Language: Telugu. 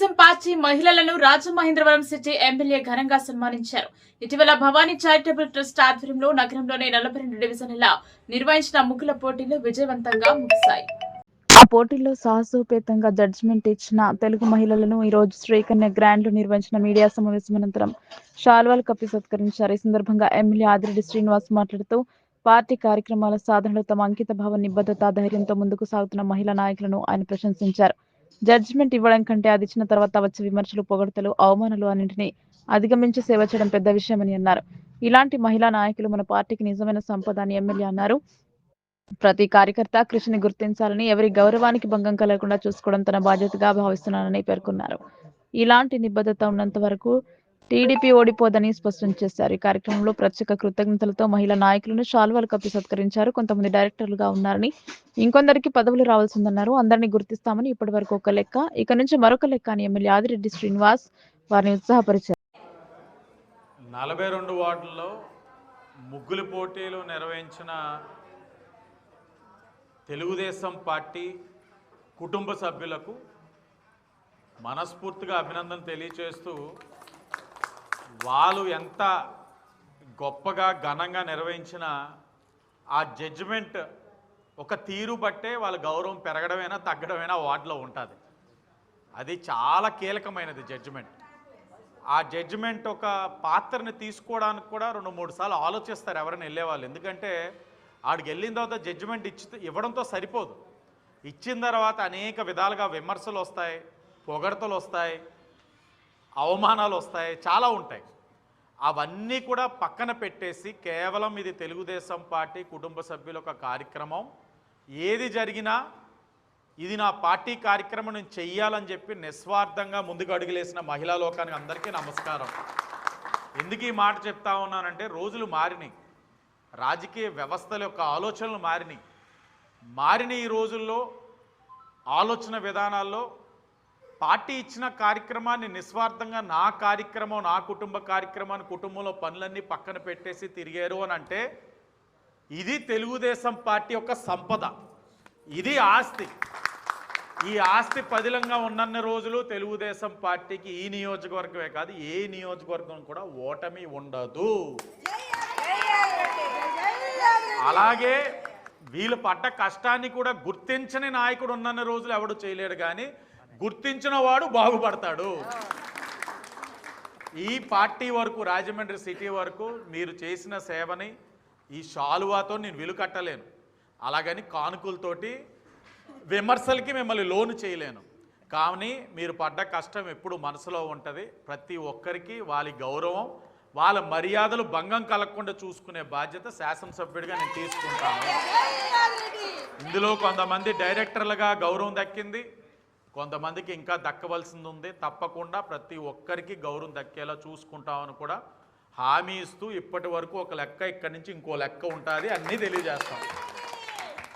తెలుగుదేశం పార్టీ మహిళలను రాజమహేంద్రవరం సిటీ ఎమ్మెల్యే ఘనంగా సన్మానించారు. ఇటీవల భవానీ చారిటబుల్ ట్రస్ట్ ఆధ్వర్యంలో నగరంలోని నలభై రెండు డివిజన్ల నిర్వహించిన ముగ్గుల పోటీలు విజయవంతంగా ముగిశాయి. ఆ పోటీల్లో సాహసోపేతంగా జడ్జిమెంట్ ఇచ్చిన తెలుగు మహిళలను ఈ రోజు శ్రీకన్య గ్రాండ్లో నిర్వహించిన మీడియా సమావేశం అనంతరం శాల్వాలు కప్పి సత్కరించారు. ఈ సందర్భంగా ఎమ్మెల్యే ఆదిరెడ్డి శ్రీనివాస్ మాట్లాడుతూ పార్టీ కార్యక్రమాల సాధనలో తమ అంకిత భావ నిబద్ధత ధైర్యంతో ముందుకు సాగుతున్న మహిళా నాయకులను ఆయన ప్రశంసించారు. జడ్జిమెంట్ ఇవ్వడం కంటే అది ఇచ్చిన తర్వాత వచ్చే విమర్శలు పొగడతలు అవమానాలు అన్నింటినీ అధిగమించి సేవ చేయడం పెద్ద విషయమని అన్నారు. ఇలాంటి మహిళా నాయకులు మన పార్టీకి నిజమైన సంపద అని ఎమ్మెల్యే అన్నారు. ప్రతి కార్యకర్త కృషిని గుర్తించాలని ఎవరి గౌరవానికి భంగం కలగకుండా చూసుకోవడం తన బాధ్యతగా భావిస్తున్నానని పేర్కొన్నారు. ఇలాంటి నిబద్ధత ఉన్నంత వరకు టీడీపీ ఓడిపోదని స్పష్టం చేశారు. ఈ కార్యక్రమంలో ప్రత్యేక కృతజ్ఞతలతో మహిళా నాయకులను శాల్వాలు కప్పి సత్కరించారు. కొంతమంది డైరెక్టర్లుగా ఉన్నారని ఇంకొందరికి పదవులు రావాల్సిందన్నారు. అందరినీ గుర్తిస్తామని ఇప్పటి వరకు ఒక లెక్క. ఇక నుంచి మరొక లెక్క అని ఎమ్మెల్యే ఆదిరెడ్డి శ్రీనివాస్ వారిని ఉత్సాహపరిచారు. నలభై రెండు వార్డుల్లో ముగ్గులు పోటీలు నిర్వహించిన తెలుగుదేశం పార్టీ కుటుంబ సభ్యులకు మనస్ఫూర్తిగా అభినందన తెలియచేస్తూ వాళ్ళు ఎంత గొప్పగా ఘనంగా నిర్వహించిన ఆ జడ్జిమెంట్ ఒక తీరు బట్టే వాళ్ళ గౌరవం పెరగడమైనా తగ్గడమైనా వార్డులో ఉంటుంది. అది చాలా కీలకమైనది జడ్జిమెంట్ ఆ జడ్జిమెంట్ ఒక పాత్రని తీసుకోవడానికి కూడా రెండు మూడు సార్లు ఆలోచిస్తారు ఎవరైనా వెళ్ళేవాళ్ళు. ఎందుకంటే ఆడికి వెళ్ళిన తర్వాత జడ్జిమెంట్ ఇచ్చి ఇవ్వడంతో సరిపోదు. ఇచ్చిన తర్వాత అనేక విధాలుగా విమర్శలు వస్తాయి పొగడతలు వస్తాయి అవమానాలు వస్తాయి చాలా ఉంటాయి. అవన్నీ కూడా పక్కన పెట్టేసి కేవలం ఇది తెలుగుదేశం పార్టీ కుటుంబ సభ్యుల ఒక కార్యక్రమం. ఏది జరిగినా ఇది నా పార్టీ కార్యక్రమం నేను చెయ్యాలని చెప్పి నిస్వార్థంగా ముందుకు అడుగులేసిన మహిళా లోకానికి అందరికీ నమస్కారం. ఎందుకు ఈ మాట చెప్తా ఉన్నానంటే రోజులు మారినాయి. రాజకీయ వ్యవస్థల యొక్క ఆలోచనలు మారినాయి. మారిన ఈ రోజుల్లో ఆలోచన విధానాల్లో పార్టీ ఇచ్చిన కార్యక్రమాన్ని నిస్వార్థంగా నా కార్యక్రమం నా కుటుంబ కార్యక్రమాన్ని కుటుంబంలో పనులన్నీ పక్కన పెట్టేసి తిరిగారు అని అంటే ఇది తెలుగుదేశం పార్టీ యొక్క సంపద. ఇది ఆస్తి. ఈ ఆస్తి పదిలంగా ఉన్నన్న రోజులు తెలుగుదేశం పార్టీకి ఈ నియోజకవర్గమే కాదు ఏ నియోజకవర్గం కూడా ఓటమి ఉండదు. అలాగే వీళ్ళు పడ్డ కష్టాన్ని కూడా గుర్తించని నాయకుడు ఉన్నన్న రోజులు ఎవడు చేయలేడు కానీ గుర్తించిన వాడు బాగుపడతాడు. ఈ పార్టీ వరకు రాజమండ్రి సిటీ వరకు మీరు చేసిన సేవని ఈ శాలువాతో నేను విలుకట్టలేను అలాగని కానుకలతోటి విమర్శలకి మిమ్మల్ని లోను చేయలేను. కానీ మీరు పడ్డ కష్టం ఎప్పుడు మనసులో ఉంటుంది. ప్రతి ఒక్కరికి వాళ్ళ గౌరవం వాళ్ళ మర్యాదలు భంగం కలగకుండా చూసుకునే బాధ్యత శాసనసభ్యుడిగా నేను తీసుకుంటాను. ఇందులో కొంతమంది డైరెక్టర్లుగా గౌరవం దక్కింది. కొంతమందికి ఇంకా దక్కవలసింది ఉంది తప్పకుండా ప్రతి ఒక్కరికి గౌరవం దక్కేలా చూసుకుంటామని కూడా హామీ ఇస్తూ ఇప్పటి వరకు ఒక లెక్క ఇక్కడి నుంచి ఇంకో లెక్క ఉంటుంది అన్నీ తెలియజేస్తాం.